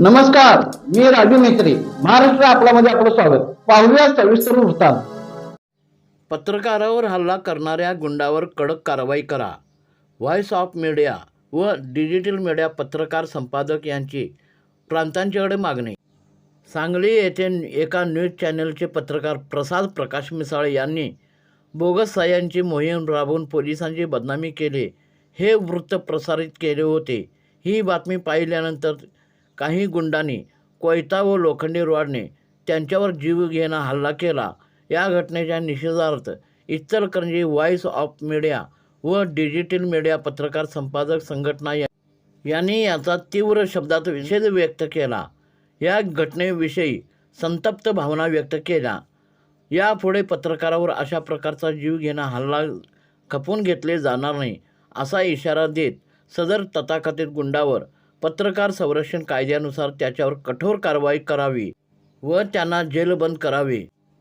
नमस्कार मी राजू मेत्री महाराष्ट्र आपल्यामध्ये आपलं स्वागत. पाहूया सविस्तर वृत्तांत. पत्रकारावर हल्ला करणाऱ्या गुंडावर कडक कारवाई करा. व्हॉइस ऑफ मीडिया व डिजिटल मीडिया पत्रकार संपादक यांची प्रांतांच्याकडे मागणी. सांगली येथे एका न्यूज चॅनलचे पत्रकार प्रसाद प्रकाश मिसाळ यांनी बोगस सायांची मोहीम राबवून पोलिसांची बदनामी केली. हे वृत्त प्रसारित केले होते. ही बातमी पाहिल्यानंतर काही गुंडांनी कोयता व लोखंडी रॉडने त्यांच्यावर जीवघेणा हल्ला केला. या घटनेच्या निषेधार्थ इचलकरंजी व्हॉइस ऑफ मीडिया व डिजिटल मीडिया पत्रकार संपादक संघटना या यांनी याचा तीव्र शब्दात निषेध व्यक्त केला. या घटनेविषयी संतप्त भावना व्यक्त केल्या. यापुढे पत्रकारावर अशा प्रकारचा जीवघेणा हल्ला खपून घेतले जाणार नाही असा इशारा देत सदर तथाकथित गुंडावर पत्रकार संरक्षण कायद्यानुसार त्याच्यावर कठोर कारवाई करावी व त्यांना जेलबंद करावे.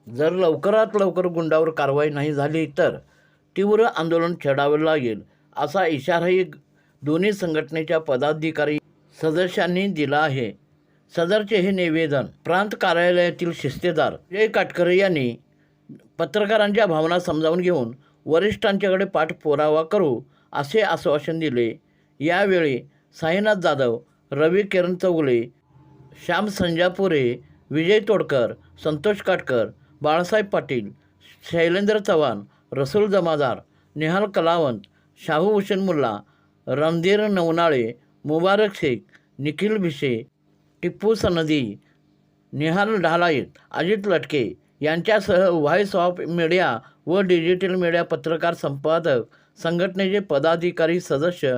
जर लवकरात लवकर गुंडावर कारवाई नाही झाली तर तीव्र आंदोलन छेडावे लागेल असा इशाराही दोन्ही संघटनेच्या पदाधिकारी सदस्यांनी दिला आहे. सदरचे हे निवेदन प्रांत कार्यालयातील शिस्तेदार जय काटकरे यांनी पत्रकारांच्या भावना समजावून घेऊन वरिष्ठांच्याकडे पाठपुरावा करू असे आश्वासन दिले. यावेळी साईनाथ जाधव रवी किरण चौगुले श्याम संजापुरे विजय तोडकर संतोष काटकर बाळासाहेब पाटील शैलेंद्र चव्हाण रसूल जमादार निहाल कलावंत शाहू हुसेन मुल्ला रणधीर नवनाळे मुबारक शेख निखिल भिसे टिप्पू सनदी निहाल ढालाईत अजित लटके यांच्यासह व्हॉइस ऑफ मीडिया व डिजिटल मीडिया पत्रकार संपादक संघटनेचे पदाधिकारी सदस्य